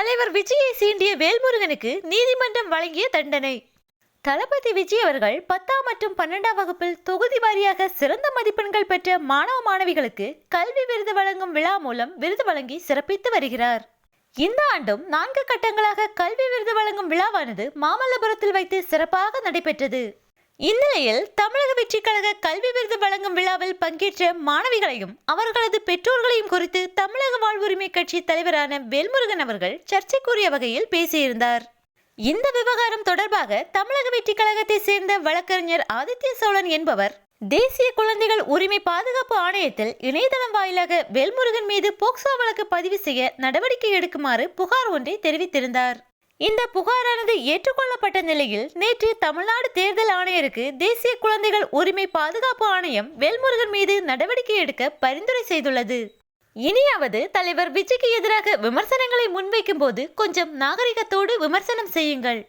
தலைவர் விஜயை சீண்டிய வேல்முருகனுக்கு நீதிமன்றம் வழங்கிய தண்டனை. தளபதி விஜய் அவர்கள் பத்தாம் மற்றும் பன்னெண்டாம் வகுப்பில் தொகுதி வாரியாக சிறந்த மதிப்பெண்கள் பெற்ற மாணவ மாணவிகளுக்கு கல்வி விருது வழங்கும் விழா மூலம் விருது வழங்கி சிறப்பித்து வருகிறார். இந்த ஆண்டும் நான்கு கட்டங்களாக கல்வி விருது வழங்கும் விழாவானது மாமல்லபுரத்தில் வைத்து சிறப்பாக நடைபெற்றது. இந்நிலையில் தமிழக வெற்றிக் கழக கல்வி விருது வழங்கும் விழாவில் பங்கேற்ற மாணவிகளையும் அவர்களது பெற்றோர்களையும் குறித்து தமிழக வாழ்வுரிமை கட்சி தலைவரான வேல்முருகன் அவர்கள் சர்ச்சைக்குரிய வகையில் பேசியிருந்தார். இந்த விவகாரம் தொடர்பாக தமிழக வெற்றிக் கழகத்தை சேர்ந்த வழக்கறிஞர் ஆதித்ய சோழன் என்பவர் தேசிய குழந்தைகள் உரிமை பாதுகாப்பு ஆணையத்தில் இணையதளம் வாயிலாக வேல்முருகன் மீது போக்சோ வழக்கு பதிவு செய்ய நடவடிக்கை எடுக்குமாறு புகார் ஒன்றை தெரிவித்திருந்தார். இந்த புகாரானது ஏற்றுக்கொள்ளப்பட்ட நிலையில் நேற்று தமிழ்நாடு தேர்தல் ஆணையருக்கு தேசிய குழந்தைகள் உரிமை பாதுகாப்பு ஆணையம் வேல்முருகன் மீது நடவடிக்கை எடுக்க பரிந்துரை செய்துள்ளது. இனியாவது தலைவர் விஜய்க்கு எதிராக விமர்சனங்களை முன்வைக்கும் போது கொஞ்சம் நாகரிகத்தோடு விமர்சனம் செய்யுங்கள்.